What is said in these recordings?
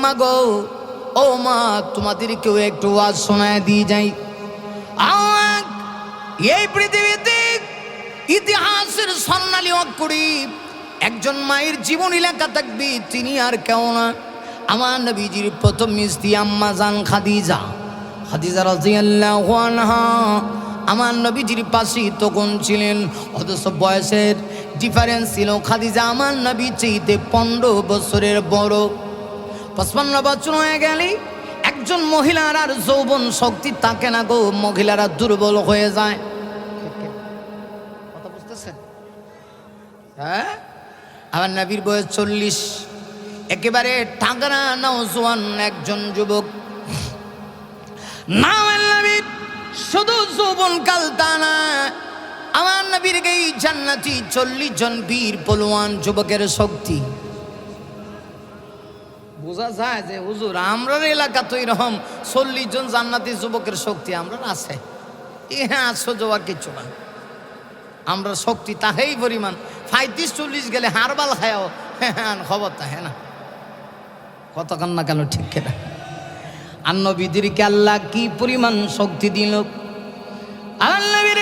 আম্মা গো ও মা তোমাদের কেউ একটু আজ শোনায় দিয়ে যাই। এই পৃথিবীতে ইতিহাসের স্বর্ণালী অক্ষরী একজন মায়ের জীবনী লেখা থাকবে, তিনি আর কেউ না। আমার নবীজির প্রথম মিস্ত্রি আম্মা জান খাদিজা খাদিজা রাজিয়াল্লাহু আনহা। আমার নবীজির পাশে তখন ছিলেন, অথচ বয়সের ডিফারেন্স ছিল খাদিজা। আমার নবী চেয়েতে পনেরো বছরের বড়। পঁচপান্ন বছর হয়ে গেলে, একজন মহিলার আর যৌবন শক্তি তাকে না গো, মহিলারা দুর্বল হয়ে যায়। কথা বুঝতেছেন? হ্যাঁ? আমার নবীর বয়স চল্লিশ। একেবারে টাগরা নওজোয়ান একজন যুবক। না আমার নবীর, শুধু যৌবন কাল তা না, আমার নবীর এই জান্নাতি চল্লিশ জন বীর পলোয়ান যুবকের শক্তি। বোঝা যায় যে হুজুর, আমরার এলাকা তো এরকম চল্লিশ জন জান্নাতি যুবকের শক্তি, আমরা আছে। হ্যাঁ আশ্চর্য আর কিচ্ছু না। আমরা শক্তি তাহেই পরিমাণ। পঁয়ত্রিশ, চল্লিশ গেলে হারবাল খায়াও। হ্যাঁ খবর তা হ্যাঁ না। কত কান্না কেন ঠিক কেনা? আন্নবিদিরকে আল্লাহ কি পরিমাণ শক্তি দিল? আল্লাহর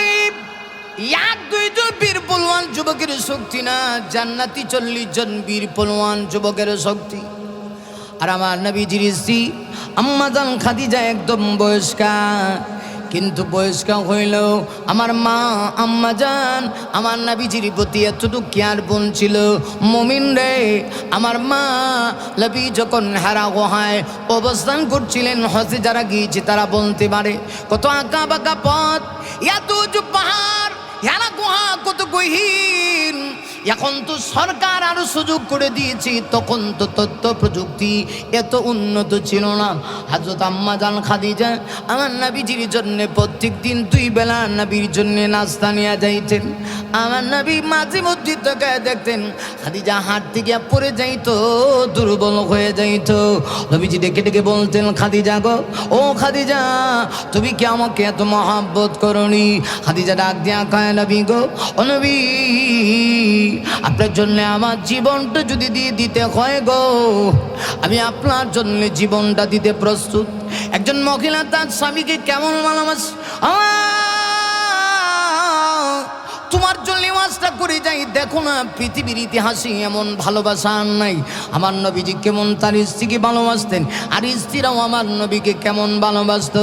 এক দুইজন বীর পলওয়ান যুবকের শক্তি না, জান্নাতি চল্লিশ জন বীর পলওয়ান যুবকের শক্তি। আর আমার নবীজির স্ত্রী আম্মাজান খাদিজা একদম বয়স্কা। কিন্তু বয়স্কা হইল আমার মা আম্মাজান আমার নাবিজির প্রতি এতটুকু কেয়ার বোন ছিল। মমিন রে, আমার মা লবি যখন হারা গোহায় অবস্থান করছিলেন হসে যারা গিয়েছে তারা বলতে পারে, কত আঁকা বাঁকা পথ, এত পাহাড় হেরা গুহা কত গহীন এখন তো সরকার আরও সুযোগ করে দিয়েছে, তখন তো তথ্য প্রযুক্তি এত উন্নত ছিল না। হাজরত আম্মা জান খাদিজা, আমার নাবিজির জন্য প্রত্যেক দিন দুই বেলা নাবির জন্য নাস্তা নিয়ে যাইতেন। আমার নাবি মাঝে মধ্যে তোকে দেখতেন, খাদিজা হাট থেকে পড়ে যাইতো, দুর্বল হয়ে যাইতো। নবীজি ডেকে ডেকে বলতেন, খাদিজা গো, ও খাদিজা, তুমি কি আমাকে এত মহাব্বত করনি? খাদিজা ডাক দিয়া কায়, নবী গো, ও নবী আপনার জন্য আমার জীবনটা যদি দিয়ে দিতে হয় গো, আমি আপনার জন্য জীবনটা দিতে প্রস্তুত। একজন মহিলা তার স্বামীকে কেমন ভালোবাস তোমার করে যাই, দেখো না, পৃথিবীর ইতিহাসে এমন ভালোবাসা আর নাই। আমার নবীজি কেমন তার স্ত্রীকে ভালোবাসতেন, আর স্ত্রীরাও আমার নবীকে কেমন ভালোবাসত।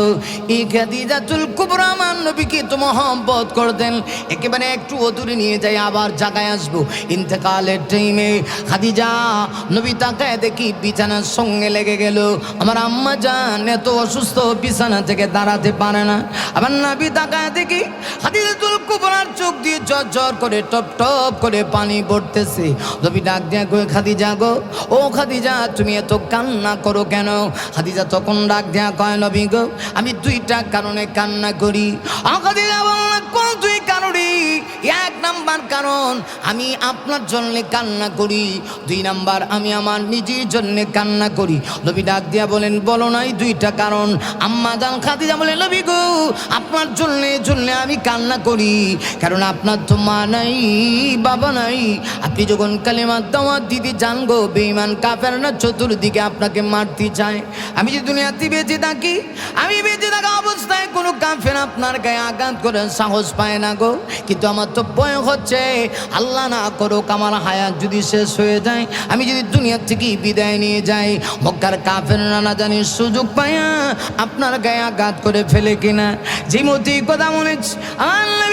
এই খাদিজাতুল কুবরা আমার নবীকে তো মহব্বত করতেন। একেবারে একটু অদূরে নিয়ে যাই, আবার জাগায় আসব। ইন্তেকালের টাইমে খাদিজা নবী তাকায় দেখি বিছানার সঙ্গে লেগে গেল। আমার আম্মা জান এত অসুস্থ, বিছানা থেকে দাঁড়াতে পারে না। আমার নবী তাকায় দেখি খাদিজাতুল কুবরার চোখ দিয়ে জ্বর জ্বর করে টপ টপ টপ করে পানি পড়তেছে। নবী ডাক দিয়া কয়ে, খাদিজা গো, ও খাদিজা, তুমি এত কান্না করো কেন? খাদিজা তখন ডাক দিয়া কয়, নবী গো, আমি দুইটা কারণে কান্না করি। এক নাম্বার কারণ, আমি আপনার জন্য কান্না করি। দুই নাম্বার, আমি আমার নিজের জন্য কান্না করি। নবী ডাক দিয়া বলেন, বলো নাই দুইটা কারণ। আম্মা জান খাদিজা বলে, নবী গো, আপনার জন্য জন্য আমি কান্না করি, কারণ আপনার তো মা নাই। বাবা নাই। আপনি যখন কালেমার দাওয়াত দিতে যান গো বেইমান কাফের না, চতুর্দিকে আপনাকে মারতে চায়। আমি যে দুনিয়াতে বেঁচে থাকি, আমি বেঁচে থাকা অবস্থায় কোনো কাফের আপনার গায়ে আঘাত করে সাহস পায় না গো। কিন্তু আমার তো ভয় হচ্ছে, আল্লাহ না করুক আমার হায়াত যদি শেষ হয়ে যায়, আমি যদি দুনিয়ার থেকে বিদায় নিয়ে যাই, মক্কার কাফের না জানি সুযোগ পায়া আপনার গায়ে আঘাত করে ফেলে কিনা। যে মতি কথা মনে আল্লাহর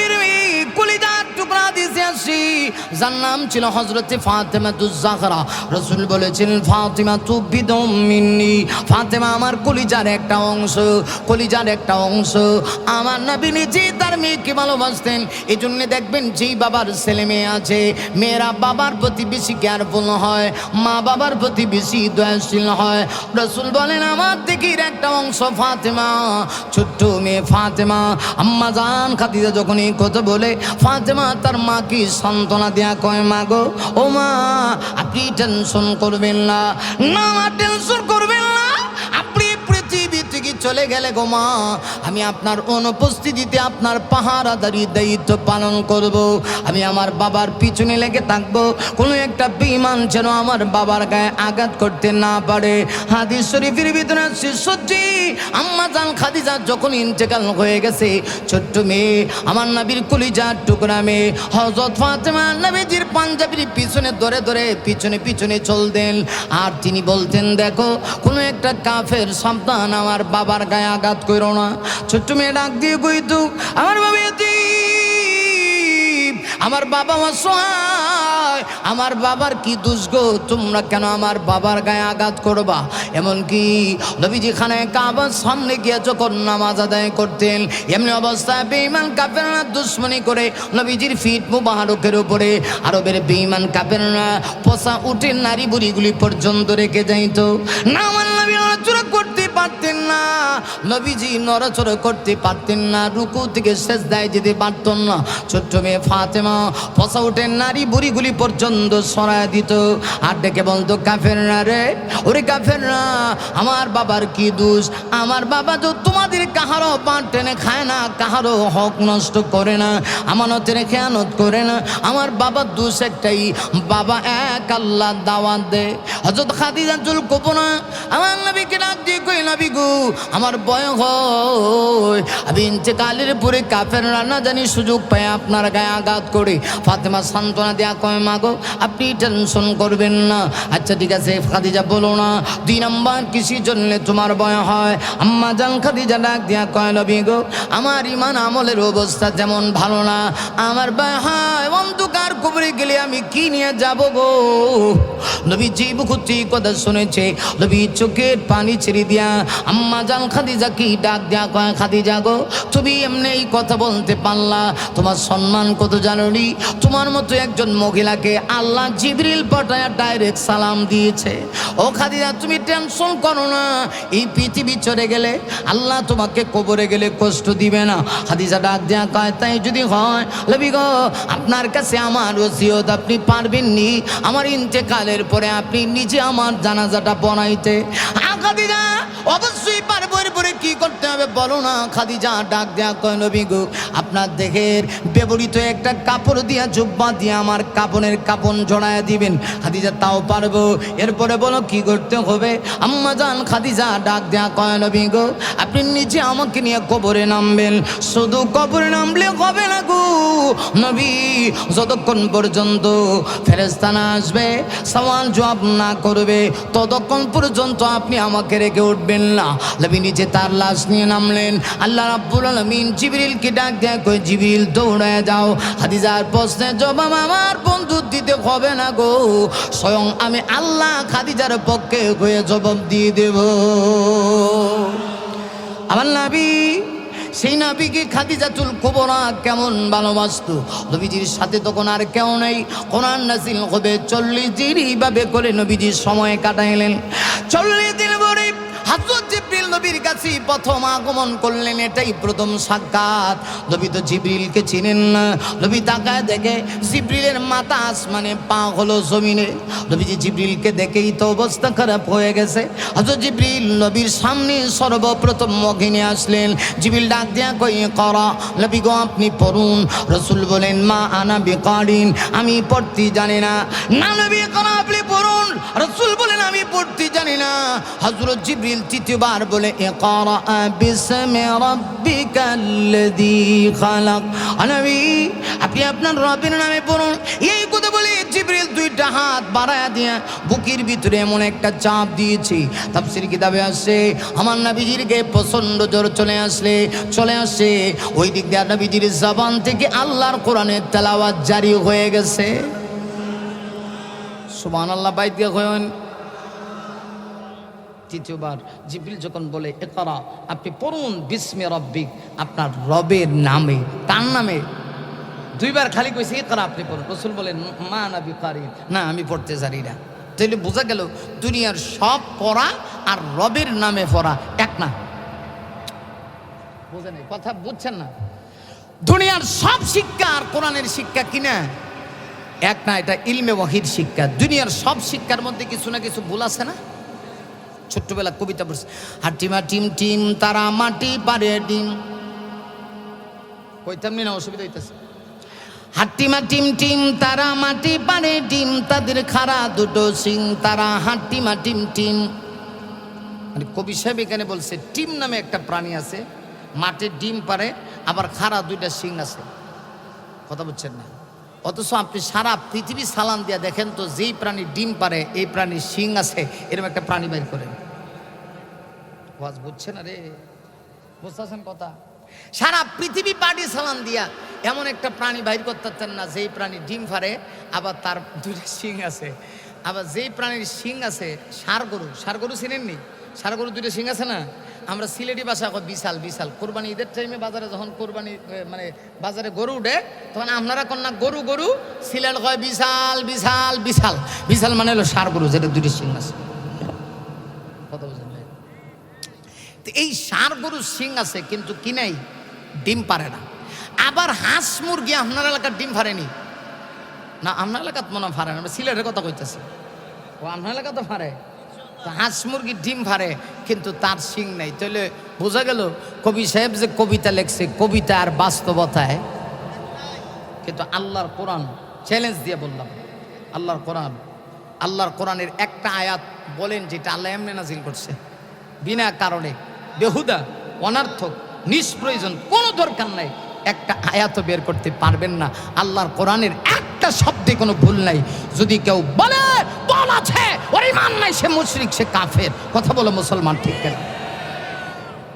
যার নাম ছিল হজরতে ফাতেমা দুজাহরা রসুল বলেছেন, ফাতেমা তু বিদম মিন্নি। ফাতেমা আমার কলিজার একটা অংশ, কলিজার একটা অংশ। আমার নবী নিজে তার মেয়েকে ভালোবাসতেন। এই জন্য দেখবেন যেই বাবার ছেলে মেয়ে আছে, মেয়েরা বাবার প্রতি বেশি কেয়ারফুল হয়, মা বাবার প্রতি বেশি দয়াশীল হয়। রসুল বলেন, আমার দিকির একটা অংশ ফাতেমা, ছোট্ট মেয়ে ফাতেমা। আম্মা জান খাদিজা যখন এই কথা বলে, ফাতেমা তার মাকে সান্ত্বনা দেয়া কয় মা গো ও মা আপনি টেনশন করবেন না। না টেনশন চলে গেলে গো মা, আমি আপনার অনুপস্থিতিতে আপনার পাহারাদারি দায়িত্ব পালন করব। আমি আমার বাবার পিছনে লেগে থাকব। কোনো একটা বিমান যেন আমার বাবার গায়ে আঘাত করতে না পারে। হাদিস শরীফের ভিতরে সত্যি, আম্মা জান খাদিজা যখন ইন্তেকাল হয়ে গেছে, ছোট্ট মেয়ে, আমার নবীর কলিজার টুকরা মেয়ে হজরত ফাতেমা নবীজির পাঞ্জাবির পিছনে ধরে ধরে পিছনে পিছনে চলতেন। আর তিনি বলতেন, দেখো, কোনো একটা কাফের সন্তান আমার বাবার গায়ে আঘাত করো না ছোট্ট মেয়ে ডাক দিয়ে কইতো আমার বাবা আমার বাবা অসহায় আমার বাবার কি দুষ্গ তোমরা কেন আমার বাবার গায়ে আঘাত করবা এমনকি নবীজি খানায় কাবার সামনে গিয়ে যখন নামাজ আদায় করতেন এমনি অবস্থায় বেঈমান কাপেররা দুশ্মনী করে নবীজির ফিট মুবারকের উপরে আরবের বেঈমান কাপেররা পোষা উঠে নারী বুড়িগুলি পর্যন্ত রেখে যাইতো না আমার নবী করতে পারতেন না নবীজি নড়াচড়া করতে পারতেন না, রুকু থেকে শেষ দায় যেতে পারতেন না। ছোট্ট মেয়ে ফাতেমা পশা উঠে নারী বুড়িগুলি পর্যন্ত সরায় দিত। আর ডেকে বলতো, কাফেররা রে, ওরে কাফেররা, আমার বাবার কি দোষ? আমার বাবা তো তোমাদের কাহারও পাট টেনে খায় না, কাহারও হক নষ্ট করে না, আমানতের খেয়ানত করে না। আমার বাবার দোষ একটাই, বাবা এক আল্লাহ দাওয়াত দে হজরত খাদিজা চুল কোপনা, আমার নবীকে ডাক দিয়ে কই নবী গু, আমার বয় হয় আমি ইন্তেকালের পরে কাফের রান্না জানি সুযোগ পায় আপনার গায়ে আঘাত করে। ফাতেমা সান্ত্বনা দেয়া কয়, মাগো, আপনি টেনশন করবেন না। আচ্ছা ঠিক আছে, খাদিজা, বলো না। দুই নাম্বার কিসির জন্য তোমার ভয় হয়। আম্মা জান খাদিজা ডাক দিয়া কয়, নবী গো, আমার ইমান আমলের অবস্থা যেমন ভালো না। আমার ভয় হয়, অন্ধকার কবরে গেলে আমি কি নিয়ে যাব গো? নবী জীব কথা শুনেছে। নবী চোখের পানি ছেড়ে দিয়া আম্মা জান খাদিজা কি ডাক দিয়া কয়, খাদিজা গো, তুমি এমনি এই কথা বলতে পারলা। তোমার সম্মান কত জানুনি? তোমার মতো একজন মহিলাকে আল্লাহ জিবরিল পাঠায় ডাইরেক্ট সালাম দিয়েছে। ও খাদিজা, তুমি টেনশন করো না। এই পৃথিবী চলে গেলে আল্লাহ তোমাকে কবরে গেলে কষ্ট দিবে না। খাদিজা ডাক দেয়া কয়, তাই যদি হয় লবি গো, আপনার কাছে আমার ওসিয়ত আপনি পারবেন নি। আমার ইন্তেকালের পরে আপনি নিজে আমার জানাজাটা বনাইতে। খাদিজা, অবশ্যই পারব এরপরে কি করতে হবে? বলো না খাদিজা ডাক দেয়া কয় নবী গো আপনার দেহের ব্যবহৃত একটা কাপড় দিয়া, জুব্বা দিয়ে আমার কাপনের কাপন জড়ায় দিবেন। খাদিজা তাও পারব। এরপরে বলো, কি করতে হবে? আম্মা জান খাদিজা ডাক দেয়া কয়, নবী গো, আপনি নিজে আমাকে নিয়ে কবরে নামবেন। শুধু কবরে নামলে হবে না গো। নবী, যতক্ষণ পর্যন্ত ফেরেস্তানা আসবে, সওয়াল জবাব না করবে, ততক্ষণ পর্যন্ত আপনি আমাকে রেখে উঠবেন না। নবী নিচে তার লাশ নিয়ে নামলেন। আল্লাহ রাব্বুল আলামিন জিবরিলকে ডাক দেয়া কই জিবরিল দৌড়ায় যাও। হাদিজার প্রশ্নের জবাব আমার বন্ধু দিতে হবে না গো। স্বয়ং আমি আল্লাহ খাদিজার পক্ষে হয়ে জবাব দিয়ে দেব। আমার নাবি, সেই নাবিকে খাদিজাতুল কুবরা কেমন ভালোবাসত? নবীজির সাথে তখন আর কেউ নেই। কোরআন নাসিল হবে চল্লিশ দিন এইভাবে করে নবীজির সময় কাটাইলেন। চল্লিশ দিন পরে জিব্রিল নবীর কাছে প্রথম আগমন করলেন, এটাই প্রথম সাক্ষাৎ। নবী তো জিব্রিলকে চিনেন না। নবী তাকায় দেখে জিব্রিলের মাথা আসমানে পা হলো জমিনে। নবীজি জিব্রিলকে দেখেই তো অবস্থা খারাপ হয়ে গেছে। জিব্রিল নবীর সামনে সর্বপ্রথম মগিনে আসলেন। জিবিল ডাক দেয়া কই করা, নবী গো, আপনি পড়ুন। রসুল বলেন, মা আনা বেকারিন, আমি পড়তে জানি না। না নবী, করা, আপনি পড়ুন। রসুল বলেন, আমি পড়তে জানি না। হজরত জিব্রিল তৃতীয়বার বলে বিসমি রাব্বিকাল্লাযী খালাক। নবী আপনি আপনার রবের নামে পড়ুন। এই কথা বলে জিব্রিল দুইটা হাত বাড়ায়া দিয়ে বুকের ভিতরে এমন একটা চাপ দিয়েছি। তাফসির কিতাবে আসছে আমার নবীজির গায়ে প্রচণ্ড জ্বর চলে আসলে, চলে আসে। ওই দিক দিয়ে নবীজির জবান থেকে আল্লাহর কোরআনের তেলাওয়াত জারি হয়ে গেছে। সুবহান আল্লাহ বাইত দিয়ে হয়েন তৃতীয়বার জিব্রিল যখন বলে একরা আপনি পড়ুন, বিস্মে রব্বিক আপনার রবের নামে, তার নামে। দুইবার খালি কইছে একরা আপনি পড়ুন। রসুল বলেন, মা না বিকারি না, আমি পড়তে জানি না। তাহলে বোঝা গেল, দুনিয়ার সব পড়া আর রবের নামে পড়া এক না। বোঝেন কথা বুঝছেন না? দুনিয়ার সব শিক্ষা আর কোরআনের শিক্ষা কিনা এক না, এটা ইলমে ওয়াহিদ শিক্ষা। দুনিয়ার সব শিক্ষার মধ্যে কিছু না কিছু ভুল আছে না? ছোট্টবেলা কবিতা পড়ছে। হাটিমা টিম টিম তারা মাটি, পারে ডিম। কইতাম না অসুবিধা হইতেছে। হাট্টিমা টিম টিম তারা মাটি, পারে ডিম। তাদের খাড়া দুটো সিং তারা হাট্টিমা টিম টিম মানে কবি সাহেব এখানে বলছে টিম নামে একটা প্রাণী আছে মাঠে ডিম পারে, আবার খাড়া দুইটা সিং আছে। কথা বুঝছেন না? অথচ আপনি সারা পৃথিবী সালান দিয়া দেখেন তো, যেই প্রাণী ডিম পারে, এই প্রাণীর শিং আছে এরকম একটা প্রাণী বের করেন। ওয়াজ বুঝছেন আরে বুঝতেছেন কথা? সারা পৃথিবী পাটি সালান দিয়া এমন একটা প্রাণী বাইর করতে পারতেন না, যেই প্রাণী ডিম পারে আবার তার দুটো শিং আছে। আবার যেই প্রাণীর শিং আছে, সার গরু। সার গরু চিনেননি? সার গরু দুটো শিং আছে না? আমরা সিলেটি বাসা কই বিশাল বিশাল। কোরবানি, ঈদের টাইমে বাজারে যখন কোরবানি মানে বাজারে গরু উঠে, তখন আপনারা কন্যা গরু গরু, সিলেট কয় বিশাল বিশাল বিশাল। বিশাল মানে হলো সার গরু, যেটা দুটো শিং আছে কথা বুঝলেন ভাই? তো এই ষাঁড় গরুর শিং আছে, কিন্তু কি নাই? ডিম পারে না। আবার হাঁস মুরগি আপনার এলাকার ডিম পারেনি না, আপনার এলাকাত মনে পারে না সিলেটের কথা কইতেছি। ও, আপনার এলাকা তো তো হাঁস মুরগি ডিম পারে কিন্তু তার শিং নাই। তাহলে বোঝা গেল, কবি সাহেব যে কবিতা লেখছে কবিতা আর বাস্তবতায় কিন্তু আল্লাহর কোরআন চ্যালেঞ্জ দিয়ে বললাম। আল্লাহর কোরআন, আল্লাহর কোরআনের একটা আয়াত বলেন যেটা আল্লাহ এমনি নাজিল করছে। বিনা কারণে। বেহুদা, অনার্থক, নিষ্প্রয়োজন, কোনো দরকার নাই। একটা আয়াত বের করতে পারবেন না। আল্লাহর কোরআনের একটা শব্দে কোনো ভুল নাই। যদি কেউ বলে, বল আছে, ওর ইমান নাই, সে মুশরিক, সে কাফের। কথা বলো মুসলমান ঠিক কেন?